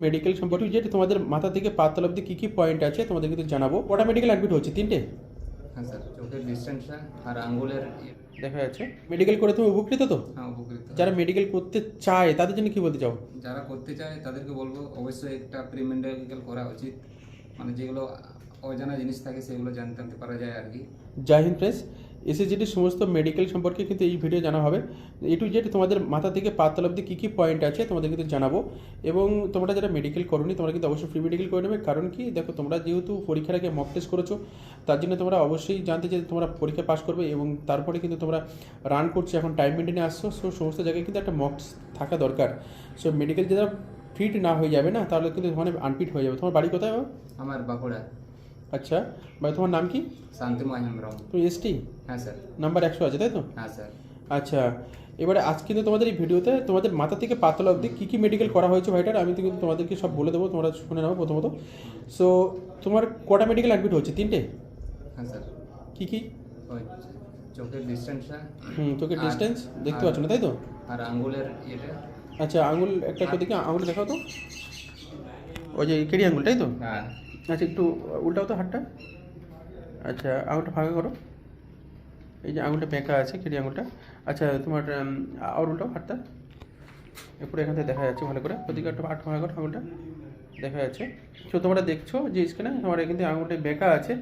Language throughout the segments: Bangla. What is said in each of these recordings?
মেডিকেল সম্পর্কে যেটা তোমাদের মাথা থেকে পাতলা অব্দি কী কী পয়েন্ট আছে তোমাদের কিন্তু জানাব। কটা মেডিকেল অ্যাডমিট হচ্ছে তিনটে? হ্যাঁ স্যার চোখের ডিস্টেন্সটা আর আঙ্গুলের ইয়ে- দেখা যাচ্ছে। মেডিকেল করে তুমি উপকৃত তো? হ্যাঁ উপকৃত। যারা মেডিকেল করতে চায় তাদের জন্য কি বলতে চাও? যারা করতে চায় তাদেরকে বলব অবশ্যই একটা প্রি মেডিকেল করা উচিত। মানে যেগুলো অজানা জিনিস থাকে সেগুলো জানতে জানতে পারা যায় আর কি। জয় হিন্দ প্রেস। এসএসজিটির সমস্ত মেডিকেল সম্পর্কে কিন্তু এই ভিডিও জানা হবে। এ টু জেড তোমাদের মাথা থেকে পা তলা অব্দি কী কী পয়েন্ট আছে তোমাদের কিন্তু জানাব। এবং তোমরা যারা মেডিকেল করোনি, তোমরা কিন্তু অবশ্যই ফ্রি মেডিকেল করে নেবে। কারণ কি, দেখো তোমরা যেহেতু পরীক্ষার আগে মক টেস্ট করেছ, তার জন্য তোমরা অবশ্যই জানতে যে তোমরা পরীক্ষা পাস করবে এবং তারপরে কিন্তু তোমরা রান করছ, এখন টাইম মেনটেনে আসছো। সো সমস্ত জায়গায় কিন্তু একটা মক থাকা দরকার। সো মেডিকেল যারা ফিট না হয়ে যাবে না, তাহলে কিন্তু ওখানে আনফিট হয়ে যাবে। তোমার বাড়ি কোথায়? আমার বাঁকুড়া। আচ্ছা ভাই তোমার নাম কি? শান্তিময় হেমব্রম তুমি এসটি হ্যাঁ স্যার। নাম্বার একশো আছে তাই তো? হ্যাঁ স্যার। আচ্ছা এবারে আজ কিন্তু তোমাদের এই ভিডিওতে তোমাদের মাথা থেকে পাতলা অবধি কী কী মেডিকেল করা হয়েছে ভাইটার আমি কিন্তু তোমাদেরকে সব বলে দেবো তোমরা শুনে নাও প্রথমত। সো তোমার কটা মেডিকেল অ্যাডমিট হয়েছে? তিনটে? হ্যাঁ স্যার। কী কী? চোখের ডিস্টেন্সটা হুম আর- ডিস্টেন্স দেখতে পাচ্ছ না তাই তো? আর আঙ্গুলের আচ্ছা আঙুল একটা দেখি আঙুল দেখাও তো। ওই যে কেড়ি আঙুল তাই তো? হ্যাঁ। আচ্ছা একটু উল্টাও তো হাতটা। আচ্ছা আঙুলটা ফাঁকা করো। এই যে আঙুলটা বেঁকা আছে, কেটে আঙুলটা। আচ্ছা তোমার আর উল্টাও হাতটা। এরপরে এখান থেকে দেখা যাচ্ছে ভালো করে। প্রতিকার হাট ফাঁকা করো, আঙুলটা দেখা যাচ্ছে। তো তোমরা দেখছ যে স্ক্রিনে তোমার এখান থেকে আঙুলটা বেঁকা আছে।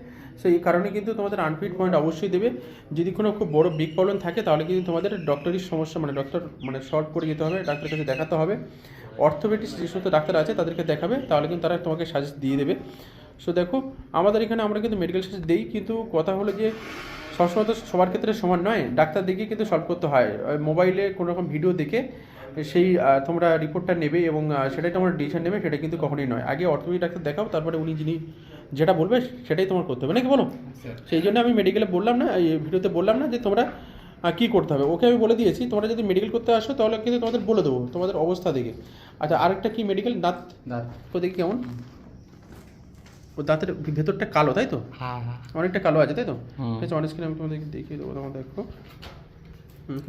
সো এই কারণে কিন্তু তোমাদের আনফিট পয়েন্ট অবশ্যই দেবে। যদি কোনো খুব বড় বিগ প্রবলেম থাকে, তাহলে কিন্তু তোমাদের ডক্টরি সমস্যা মানে ডক্টর মানে শর্ট করে যেতে হবে, ডাক্তারের কাছে দেখাতে হবে। অর্থোপেডিক্স যে সমস্ত ডাক্তার আছে, তাদেরকে দেখাবে, তাহলে কিন্তু তারা তোমাকে সাজেস্ট দিয়ে দেবে। সো দেখো, আমাদের এখানে আমরা কিন্তু মেডিকেল সাজেস্ট দিই, কিন্তু কথা হলো যে, সবসময় তো সবার ক্ষেত্রে সমান নয়, ডাক্তার দেখে কিন্তু সলভ করতে হয়। মোবাইলে কোনো রকম ভিডিও দেখে, সেই তোমরা রিপোর্টটা নেবে এবং সেটাই তোমরা ডিসিশন নেবে, সেটা কিন্তু কখনোই নয়। আগে অর্থোপেডিক ডাক্তার দেখাও, তারপরে উনি যিনি যেটা বলবে সেটাই তোমার করতে হবে। নাকি বলো? সেই জন্য আমি মেডিকেলে বললাম না এই ভিডিওতে বললাম না যে তোমরা কী করতে হবে। ওকে আমি বলে দিয়েছি তোমরা যদি মেডিকেল করতে আসো তাহলে কিন্তু তোমাদের বলে দেবো তোমাদের অবস্থা দেখে। আচ্ছা আরেকটা কি মেডিকেল দাঁত? দাঁত। তো দেখি কেমন। ও দাঁতের ভেতরটা কালো তাই তো? হ্যাঁ হ্যাঁ। অনেকটা কালো আছে তাই তো। ঠিক আছে অনেক স্ক্রিনে আমি তোমাদেরকে দেখিয়ে দেবো তোমরা দেখো।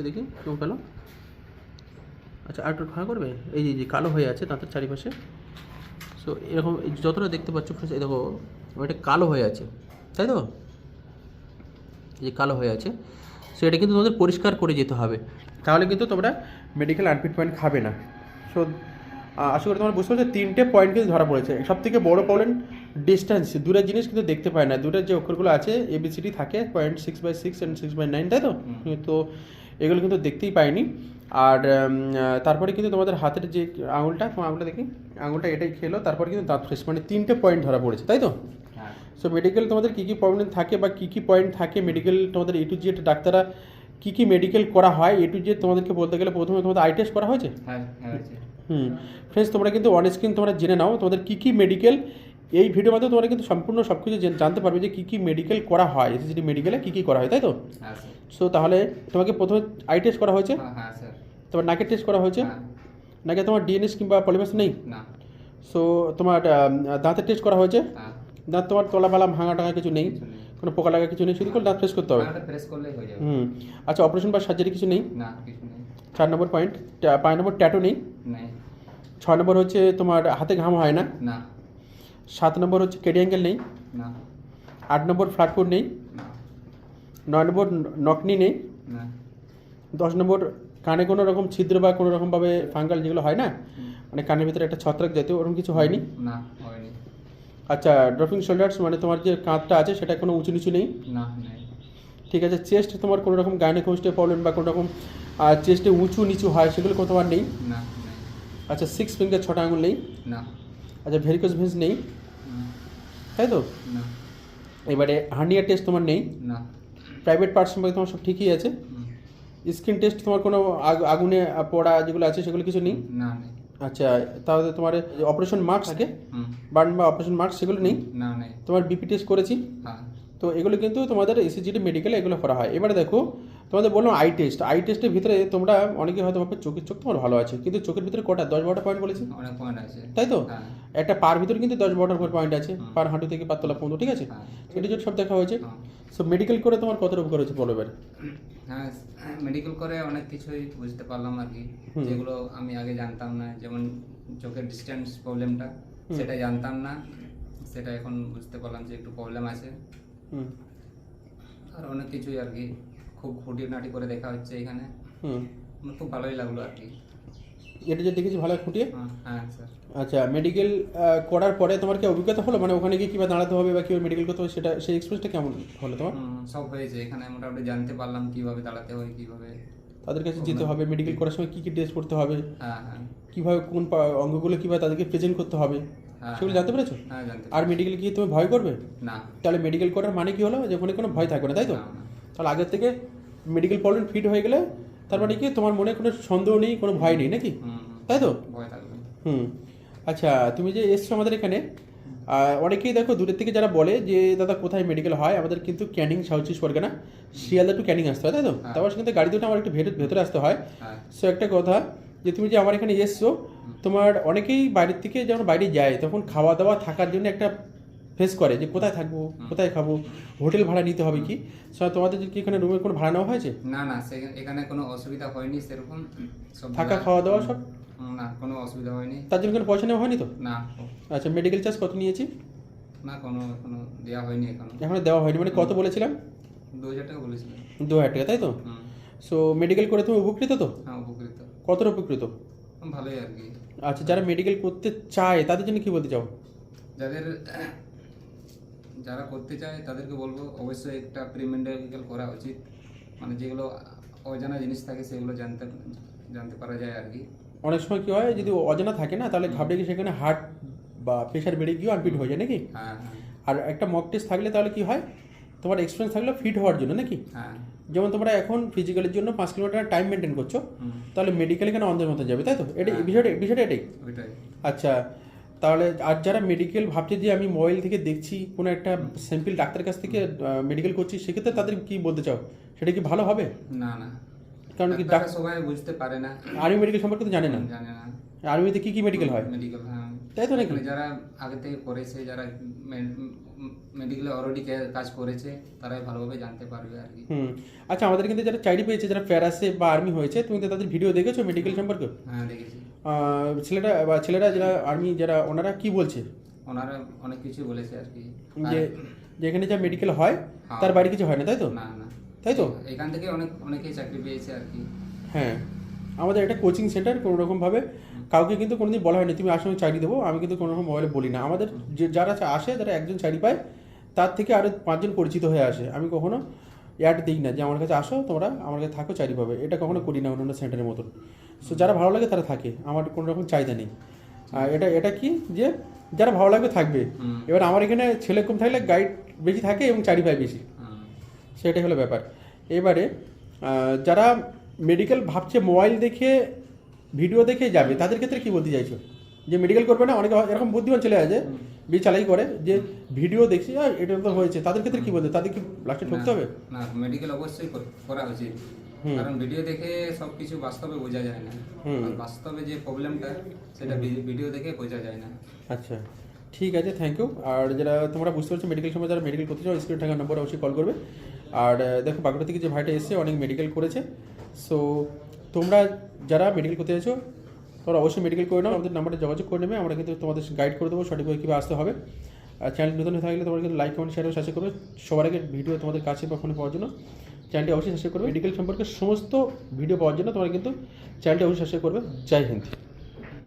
দেখি কেমন কালো? আচ্ছা আর একটু করবে? এই যে কালো হয়ে আছে দাঁতের চারিপাশে। সো এরকম এই যতটা দেখতে পাচ্ছ friends, এই দেখো এটা কালো হয়ে আছে তাই তো? এই যে কালো হয়ে আছে সো এটা কিন্তু তোমাদের পরিষ্কার করে যেতে হবে। তাহলে কিন্তু তোমরা মেডিকেল আনফিট পয়েন্ট খাবে না। সো আশা করি তোমরা বুঝতে পারছ তিনটে পয়েন্ট কিন্তু ধরা পড়েছে। সব থেকে বড়ো প্রবলেম ডিস্টেন্স দূরের জিনিস কিন্তু দেখতে পায় না। দূরের যে অক্ষরগুলো আছে এবিসিডি থাকে point six by six and six by nine তাই তো? তো এগুলো কিন্তু দেখতেই পাইনি। আর তারপরে কিন্তু তোমাদের হাতের যে আঙুলটা আঙুলটা দেখি আঙুলটা এটাই খেলো তারপরে কিন্তু দাঁত ফ্রেশ মানে তিনটে পয়েন্ট ধরা পড়েছে তাই তো? হ্যাঁ। সো মেডিকেল তোমাদের কী কী প্রবলেম থাকে বা কী কী পয়েন্ট থাকে মেডিকেল তোমাদের এ টু জেড ডাক্তাররা কী কী মেডিকেল করা হয় এ টু জেড তোমাদেরকে বলতে গেলে প্রথমে তোমাদের আই টেস্ট করা হয়েছে? হ্যাঁ হ্যাঁ হুম। ফ্রেন্ডস তোমরা কিন্তু অন স্ক্রিন তোমরা জেনে নাও তোমাদের কী কী মেডিকেল এই ভিডিওর মাধ্যমে তোমরা কিন্তু সম্পূর্ণ সব কিছু জানতে পারবে যে কী কী মেডিকেল করা হয় এসএসডি মেডিকেলে কী কী করা হয় তাই তো? হ্যাঁ সো তাহলে তোমাকে প্রথমে আই টেস্ট করা হয়েছে। হ্যাঁ হ্যাঁ তোমার নাকের টেস্ট করা হয়েছে? হ্যাঁ নাকে তোমার ডিএনএস কিংবা পলিমাস নেই? না। সো তোমার দাঁতের টেস্ট করা হয়েছে? হ্যাঁ দাঁত তোমার তলাবালা ভাঙা টাঙা কিছু নেই? কোনো পোকা লাগা কিছু নেই? শুধু করে দাঁত ফ্রেশ করতে হবে? হুম। আচ্ছা অপারেশন বা সার্জারি কিছু নেই? চার নম্বর পয়েন্ট পাঁচ নম্বর ট্যাটু নেই? ছয় নম্বর হচ্ছে তোমার হাতে ঘাম হয় না? না। সাত নম্বর হচ্ছে কেডি অ্যাঙ্গেল নেই? আট নম্বর ফ্ল্যাটফুট নেই? নয় নম্বর নকনি নেই? দশ নম্বর কানে কোনো রকম ছিদ্র বা কোনো রকমভাবে ফাঙ্গাল যেগুলো হয় না? মানে কানের ভিতরে একটা ছত্রাক জাতীয় ওরকম কিছু হয়নি? না হয়নি। আচ্ছা ড্রপিং শোল্ডার্স মানে তোমার যে কাঁধটা আছে সেটা কোনো উঁচু নিচু নেই? না ঠিক আছে চেস্ট তোমার কোনো রকম গাইনোকোস্টে প্রবলেম বা কোনো রকম চেস্টে উঁচু নিচু হয় সেগুলো তোমার নেই? না আচ্ছা সিক্স ফিঙ্গার ছটা আঙুল নেই? না। আচ্ছা ভেরিকোস ভেন্স নেই? তাই তো? না। এবারে হার্নিয়া টেস্ট তোমার নেই? না। প্রাইভেট পার্ট সম্পর্কে তোমার সব ঠিকই আছে। স্কিন টেস্ট তোমার কোনো আগ- আগুনে পড়া যেগুলো আছে সেগুলো কিছু নেই? না আচ্ছা তাহলে তোমার অপারেশন মার্কস থাকে? বার্ন বা অপারেশন মার্কস সেগুলো নেই? না তোমার বিপি টেস্ট করেছি? হ্যাঁ। তো এগুলো কিন্তু তোমাদের এসিজিটি মেডিকেলে এগুলো করা হয়। এবারে দেখো তোমাদের বললাম আই টেস্ট আই টেস্টের ভিতরে তোমরা অনেকে হয়তো ভাবে চোখের চোখ তোমার ভালো আছে কিন্তু চোখের ভিতরে কটা? দশ বারোটা পয়েন্ট বলেছি? আছে। তাই তো? হ্যাঁ। একটা পার ভিতরে কিন্তু দশ বারোটার উপর পয়েন্ট আছে পার হাঁটু থেকে পাতলা পর্যন্ত ঠিক আছে? হ্যাঁ। সেটি যদি সব দেখা হয়েছে হ্যাঁ। সো মেডিকেল করে তোমার কতটা উপকার হয়েছে বলো এবার? হ্যাঁ মেডিকেল করে অনেক কিছুই বুঝতে পারলাম আর কি। যেগুলো আমি আগে জানতাম না যেমন চোখের ডিস্টেন্স প্রবলেমটা। সেটা জানতাম না। সেটা এখন বুঝতে পারলাম যে একটু প্রবলেম আছে। আর অনেক কিছুই আর কি। খুব খুঁটিনাটি করে দেখা হচ্ছে এখানে। হুম। আমার খুব ভালোই লাগল আর কি। এটা যে দেখেছি ভালো খুঁটিয়ে হ্যাঁ, স্যার আচ্ছা মেডিকেল করার পরে তোমার কি অভিজ্ঞতা হলো? মানে ওখানে গিয়ে কীভাবে দাঁড়াতে হবে বা কীভাবে মেডিকেল করতে হবে সেটা সেই এক্সপিরিয়েন্সটা কেমন হলো তোমার? সব হয়েছে। এখানে মোটামুটি জানতে পারলাম কীভাবে দাঁড়াতে হয় কীভাবে তাদের কাছে যেতে হবে মেডিকেল করার সময় কী কী ড্রেস করতে হবে? হ্যাঁ হ্যাঁ। কীভাবে কোন অঙ্গগুলো কীভাবে তাদেরকে প্রেজেন্ট করতে হবে? হ্যাঁ, সেগুলো জানতে পেরেছ? হ্যাঁ জানতে আর মেডিকেল গিয়ে তুমি ভয় করবে? না। তাহলে মেডিকেল করার মানে কি হলো? যে ওখানে কোনো ভয় থাকবে না তাই তো। তাহলে আগের থেকে মেডিকেল প্রবলেম ফিট হয়ে গেলে তার মানে কি তোমার মনে কোনো সন্দেহ নেই কোনো ভয় নেই নাকি? তাই তো? হুম। আচ্ছা তুমি যে এসছো আমাদের এখানে অনেকেই দেখো দূরের থেকে যারা বলে যে দাদা কোথায় মেডিকেল হয়? আমাদের কিন্তু ক্যানিং সাউথ চব্বিশ পরগনা শিয়ালদা টু ক্যানিং আসতে হয় তাই তো? হ্যাঁ। তারপর কিন্তু গাড়ি দুটো আমার একটু ভেতরে ভেতরে আসতে হয়। হ্যাঁ। সো একটা কথা যে তুমি যে আমার এখানে এসছো তোমার অনেকেই বাইরের থেকে যখন বাইরে যায় তখন খাওয়া দাওয়া থাকার জন্য একটা ফেস করে যে কোথায় থাকব কোথায় খাব হোটেল ভাড়া নিতে হবে কি? সো তোমাদের কি এখানে রুমের কোনো ভাড়া নেওয়া হয়েছে? না না এখানে কোনো অসুবিধা হয়নি সেরকম সব থাকা খাওয়া দাওয়া সব? না কোনো অসুবিধা হয়নি। তার জন্য কোনো পয়সা নেওয়া হয়নি তো? না। আচ্ছা মেডিকেল চার্জ কত নিয়েছি? না কোনো কোনো দেওয়া হয়নি এখনও। এখনও দেওয়া হয়নি মানে কত বলেছিলাম? দু হাজার টাকা বলেছিলেন দু হাজার টাকা তাই তো? সো মেডিকেল করে তুমি উপকৃত তো? হ্যাঁ উপকৃত। কতটা উপকৃত? ভালোই আর কি। আচ্ছা যারা মেডিকেল করতে চায় তাদের জন্য কি বলতে চাও? যাদের যারা করতে চায় তাদেরকে বলব অবশ্যই একটা প্রি মেডিকেল করা উচিত। মানে যেগুলো অজানা জিনিস থাকে সেগুলো জানতে জানতে পারা যায় আর কি। অনেক সময় কি হয় যদি অজানা থাকে না তাহলে ঘাবড়ে গিয়ে সেখানে হার্ট বা প্রেশার বেড়ে গিয়েও আনফিট হয়ে যায় নাকি? হ্যাঁ হ্যাঁ। আর একটা মক টেস্ট থাকলে তাহলে কি হয় তোমার এক্সপিরিয়েন্স থাকলে ফিট হওয়ার জন্য নাকি? হ্যাঁ। যেমন তোমরা এখন ফিজিক্যালের জন্য পাঁচ কিলোমিটার টাইম মেনটেন করছ তাহলে মেডিকেলে কেন অন্ধের মতো যাবে তাই তো? এটা বিষয়টা বিষয়টা এটাই। আচ্ছা তাহলে আর যারা মেডিকেল ভাবছে যে আমি মোবাইল থেকে দেখছি কোনো একটা স্যাম্পল ডাক্তারের কাছ থেকে মেডিকেল করছি সেক্ষেত্রে তাদের কি বলতে চাও? সেটা কি ভালো হবে? না না। কারণ কি ডাক্তার সবাই বুঝতে পারে না। আর্মি মেডিকেল সম্পর্কে তো জানে না। জানে না। আর্মিতে কি কি মেডিকেল হয়? মেডিকেল হ্যাঁ। তাই তো নাকি? যারা আগে থেকে করেছে যারা মেডিকেলে অলরেডি কাজ করেছে তারাই ভালোভাবে জানতে পারবে আর কি। হুম। আচ্ছা আমাদের কিন্তু যারা চাকরি পেয়েছে যারা প্যারাসে বা আর্মি হয়েছে তুমি তো তাদের ভিডিও দেখেছ মেডিকেল সম্পর্কে? হ্যাঁ দেখেছি। ছেলেরা বা ছেলেরা যারা আর্মি যারা ওনারা কি বলছে? ওনারা অনেক কিছু বলেছে আর কি। যে যেখানে যা মেডিকেল হয় হ্যাঁ। তার বাইরে কিছু হয় না তাই তো? না না। তাই তো? এখান থেকে অনেক অনেকেই চাকরি পেয়েছে আর কি। হ্যাঁ। আমাদের একটা কোচিং সেন্টার কোনো রকমভাবে কাউকে কিন্তু কোনোদিন বলা হয়নি তুমি আসলে চাকরি দেবো। আমি কিন্তু কোনো রকম মোবাইলে বলি না। আমাদের যে যারা আসে যারা একজন চাকরি পায় তার থেকে আরও পাঁচজন পরিচিত হয়ে আসে। আমি কখনো অ্যাড দিই না যে আমার কাছে আসো তোমরা আমার কাছে থাকো চাকরি পাবে। এটা কখনো করি না অন্যান্য সেন্টারের মতন। সো যারা ভালো লাগে তারা থাকে। আমার কোনো রকম চাহিদা নেই। আর এটা এটা কি যে যারা ভালো লাগবে থাকবে। এবার আমার এখানে ছেলে কম থাকলে গাইড বেশি থাকে এবং চাকরি পায় বেশি। সেটাই হলো ব্যাপার। এবারে যারা মেডিকেল ভাবছে মোবাইল দেখে ভিডিও দেখে যাবে। তাদের ক্ষেত্রে কি বলতে চাইছো? যে মেডিকেল করবে না অনেকে এরকম বুদ্ধিমান চলে আছে বিয়ে চালাই করে যে ভিডিও দেখছি আর এটা তো হয়েছে। তাদের ক্ষেত্রে কি বলতে তাদের কি লাস্টে ঠকতে হবে? না মেডিকেল অবশ্যই করা উচিত। কারণ ভিডিও দেখে সব কিছু বাস্তবে বোঝা যায় না। বাস্তবে যে প্রবলেমটা সেটা ভিডিও দেখে বোঝা যায় না। আচ্ছা ঠিক আছে থ্যাংক ইউ আর যারা তোমরা বুঝতে পারছ মেডিকেল সময় যারা মেডিকেল করতে চাও স্ক্রিন থাকার নম্বর অবশ্যই কল করবে। আর দেখো বাঁকুড়া থেকে যে ভাইটা এসছে অনেক মেডিকেল করেছে। সো তোমরা যারা মেডিকেল করতে চাইছো তোমরা অবশ্যই মেডিকেল করে নাও, আমাদের নাম্বারে যোগাযোগ করে নেবে, আমরা কিন্তু তোমাদের গাইড করে দেবো সঠিকভাবে কীভাবে আসতে হবে। আর চ্যানেল নতুন হয়ে থাকলে তোমরা কিন্তু লাইক কমেন্ট শেয়ার সাহায্য করবে সবার আগে ভিডিও তোমাদের কাছে বা ফোনে পাওয়ার জন্য। চ্যানেলটি অবশ্যই সাবস্ক্রাইব করবে। মেডিকেল সম্পর্কে সমস্ত ভিডিও পাওয়ার জন্য তোমরা কিন্তু চ্যানেলটি অবশ্যই সাবস্ক্রাইব করবে। জয় হিন্দ।